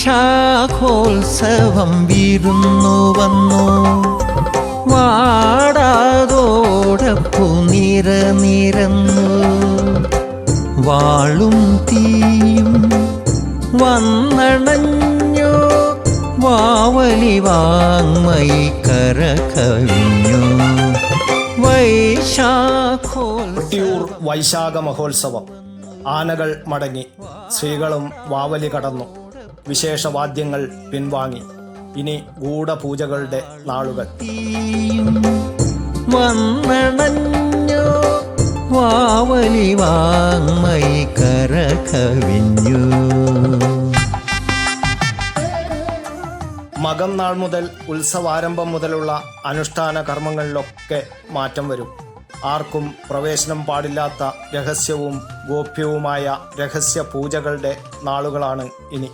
വൈശാഖോത്സവം വിരുന്നു വന്നു. വാടാതോടപ്പു നിര നിരന്നു. വാളും തീയും വന്നണഞ്ഞു. വാവലി വാങ്മൈ കരകവിഞ്ഞു. കവിഞ്ഞു വൈശാഖ മഹോത്സവം. ആനകൾ മടങ്ങി. സ്ത്രീകളും വാവലി കടന്നു. വിശേഷവാദ്യങ്ങൾ പിൻവാങ്ങി. ഇനി ഗൂഢപൂജകളുടെ നാളുകൾ. വന്നണഞ്ഞു വാവലി വാങ്മൈ കര കവിഞ്ഞു മകം നാൾ മുതൽ ഉത്സവാരംഭം മുതലുള്ള അനുഷ്ഠാന കർമ്മങ്ങളിലൊക്കെ മാറ്റം വരും. ആർക്കും പ്രവേശനം പാടില്ലാത്ത രഹസ്യവും ഗോപ്യവുമായ രഹസ്യ പൂജകളുടെ നാളുകളാണ് ഇനി.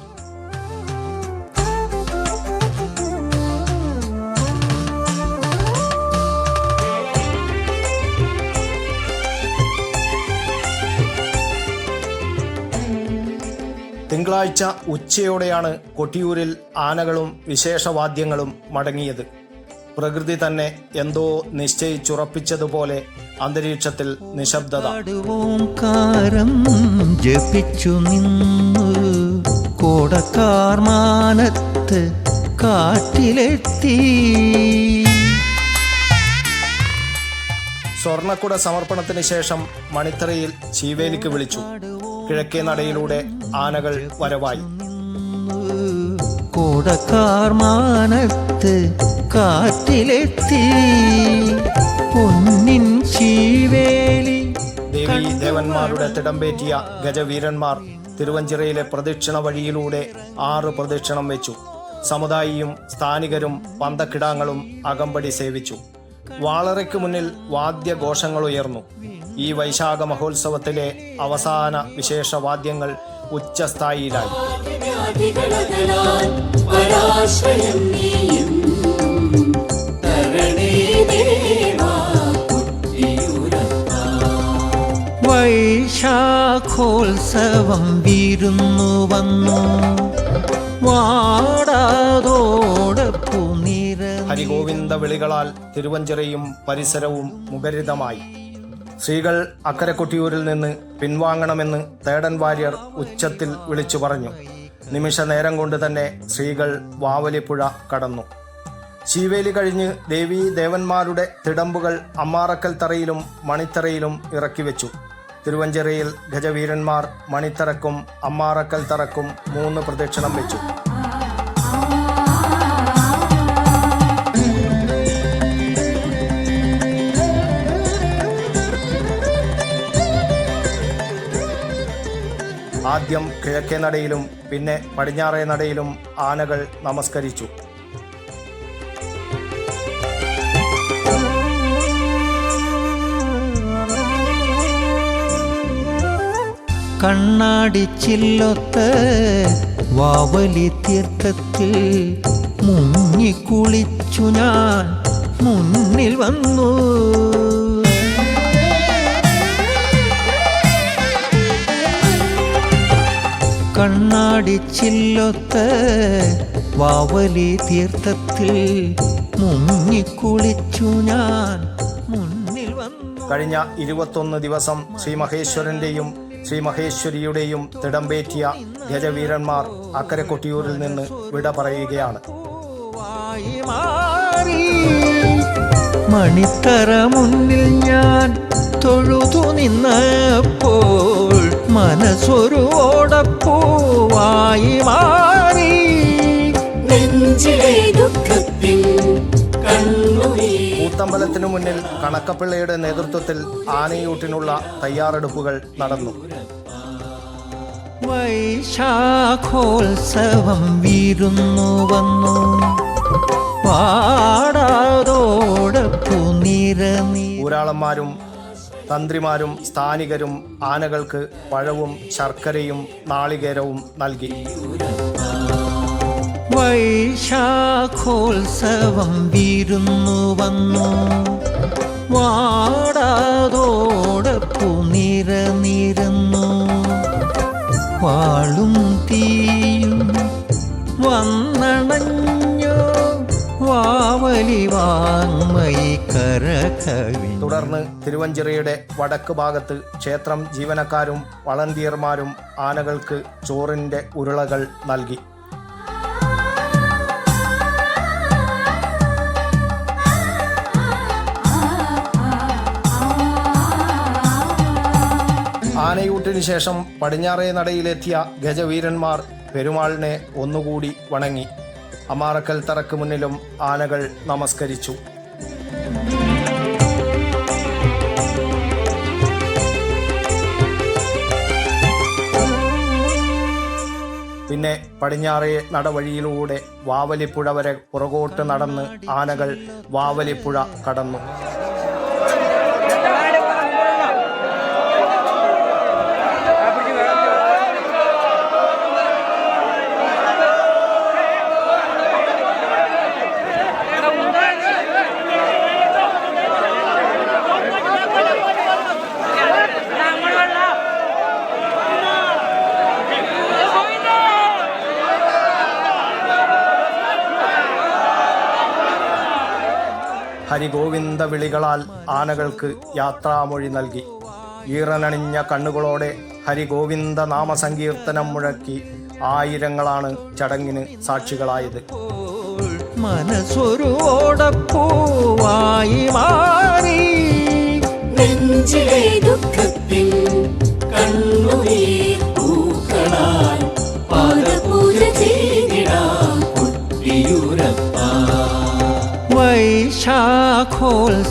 തിങ്കളാഴ്ച ഉച്ചയോടെയാണ് കൊട്ടിയൂരിൽ ആനകളും വിശേഷവാദ്യങ്ങളും മടങ്ങിയത്. പ്രകൃതി തന്നെ എന്തോ നിശ്ചയിച്ചുറപ്പിച്ചതുപോലെ അന്തരീക്ഷത്തിൽ നിശബ്ദത. ജപിച്ചു നിന്നു. കോടക്കാർമാനത്ത് കാട്ടിലെത്തി. സ്വർണക്കുട സമർപ്പണത്തിന് ശേഷം മണിത്തറയിൽ ശീവേലിക്ക് വിളിച്ചു. കിഴക്കേ നടയിലൂടെ ആനകൾ വരവായി. കോടക്കാർമാനത്ത് കാറ്റിലെത്തി. പൊന്നിൻ ശീവേലി ദേവി ദേവന്മാരുടെ തിടമ്പേറ്റിയ ഗജവീരന്മാർ തിരുവഞ്ചിറയിലെ പ്രദക്ഷിണ വഴിയിലൂടെ ആറ് പ്രദക്ഷിണം വെച്ചു. സമുദായിയും സ്ഥാനികരും പന്തക്കിടാങ്ങളും അകമ്പടി സേവിച്ചു. വാളറയ്ക്ക് മുന്നിൽ വാദ്യഘോഷങ്ങൾ ഉയർന്നു. ഈ വൈശാഖ മഹോത്സവത്തിലെ അവസാന വിശേഷ വാദ്യങ്ങൾ ഉച്ചസ്ഥായിയിലായി. വൈശാഖോത്സവം വിരുന്നു വന്നു. വാടാതോടപ്പു നിര ഹരിഗോവിന്ദ വിളികളാൽ തിരുവഞ്ചിറയും പരിസരവും മുഖരിതമായി. സ്ത്രീകൾ അക്കരെ കൊട്ടിയൂരിൽ നിന്ന് പിൻവാങ്ങണമെന്ന് തേടൻ വാര്യർ ഉച്ചത്തിൽ വിളിച്ചു പറഞ്ഞു. നിമിഷ നേരം കൊണ്ട് തന്നെ സ്ത്രീകൾ വാവലിപ്പുഴ കടന്നു. ശീവേലി കഴിഞ്ഞ് ദേവീ ദേവന്മാരുടെ തിടമ്പുകൾ അമ്മാറക്കൽ തറയിലും മണിത്തറയിലും ഇറക്കി വെച്ചു. തിരുവഞ്ചിറയിൽ ഗജവീരന്മാർ മണിത്തറക്കും അമ്മാറക്കൽ തറക്കും മൂന്ന് പ്രദക്ഷിണം വെച്ചു. ആദ്യം കിഴക്കേ നടയിലും പിന്നെ പടിഞ്ഞാറേ നടയിലും ആനകൾ നമസ്കരിച്ചു. കണ്ണാടി ചില്ലൊത്ത് വാവലി തീർത്ഥത്തിൽ മുങ്ങിക്കുളിച്ചു ഞാൻ മുന്നിൽ വന്നു. കണ്ണാടി ചില്ലൊത്ത് വാവലി തീർത്ഥത്തിൽ മുങ്ങിക്കുളിച്ചു ഞാൻ മുന്നിൽ വന്നു. കഴിഞ്ഞ ഇരുപത്തൊന്ന് ദിവസം ശ്രീ മഹേശ്വരന്റെയും ശ്രീ മഹേശ്വരിയുടെയും തിടമ്പേറ്റിയ ഗജവീരന്മാർ അക്കരെ കൊട്ടിയൂരിൽ നിന്ന് വിട പറയുകയാണ്. മണിത്തറ മുന്നിൽ ഞാൻ തൊഴുതു നിന്നപ്പോൾ മനസ്സൊരു ഓടപ്പൂവായി മാറി. നെഞ്ചിലെ കൂത്തമ്പലത്തിനു മുന്നിൽ കണക്കപ്പിള്ളയുടെ നേതൃത്വത്തിൽ ആനയൂട്ടിനുള്ള തയ്യാറെടുപ്പുകൾ നടന്നു. വൈശാഖോത്സവം വിരുന്നു വന്നു. പാടാതോടൊപ്പു നിരനി ഊരാളന്മാരും തന്ത്രിമാരും സ്ഥാനികരും ആനകൾക്ക് പഴവും ശർക്കരയും നാളികേരവും നൽകി. വൈശാഖോത്സവം വിരുന്നു വന്നു. വാടാതോടൊപ്പു നിര നിരന്നു വാളും തീയും കവിഞ്ഞു തുടർന്ന് തിരുവഞ്ചിറയുടെ വടക്ക് ഭാഗത്ത് ക്ഷേത്രം ജീവനക്കാരും വളണ്ടിയർമാരും ആനകൾക്ക് ചോറിന്റെ ഉരുളകൾ നൽകി. ആനയൂട്ടിനു ശേഷം പടിഞ്ഞാറേ നടയിലെത്തിയ ഗജവീരന്മാർ പെരുമാളിനെ ഒന്നുകൂടി വണങ്ങി. അമാറക്കൽ തറക്ക് മുന്നിലും ആനകൾ നമസ്കരിച്ചു. പിന്നെ പടിഞ്ഞാറേ നടവഴിയിലൂടെ വാവലിപ്പുഴ വരെ പുറകോട്ട് നടന്ന് ആനകൾ വാവലിപ്പുഴ കടന്നു. ഹരിഗോവിന്ദ വിളികളാൽ ആനകൾക്ക് യാത്രാമൊഴി നൽകി. ഈറനണിഞ്ഞ കണ്ണുകളോടെ ഹരിഗോവിന്ദ നാമസങ്കീർത്തനം മുഴക്കി ആയിരങ്ങളാണ് ചടങ്ങിന് സാക്ഷികളായത്. മനസ്സൊരു ഓടപ്പൂവായി മാറി. നെഞ്ചിലെ ദുഃഖത്തിൽ കണ്ണുനീർ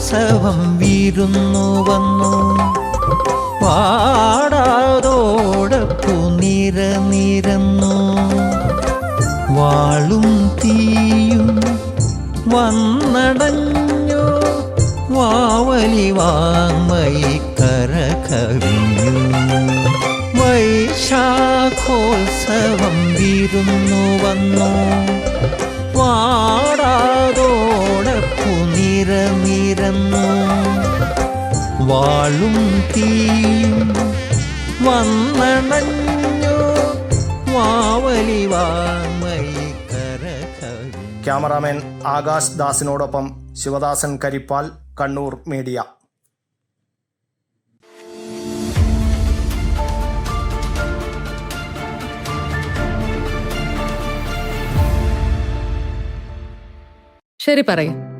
വൈശാഖോത്സവം വീരുന്നു വന്നു. പാടാതോടപ്പു നിര നിരന്നു. വാളും തീയും വന്നടഞ്ഞു. വാവലി വാങ്മയി കര കവിഞ്ഞു. വൈശാഖോത്സവം വീരുന്നു വന്നു. വാടാതോടപ്പു നിര നിരന്നു വാളും തീയും വന്നണഞ്ഞു. വാവലി ക്യാമറാമാൻ ആകാശ് ദാസിനോടൊപ്പം ശിവദാസൻ കരിപ്പാൽ കണ്ണൂർ മീഡിയ. ശരി പറയൂ.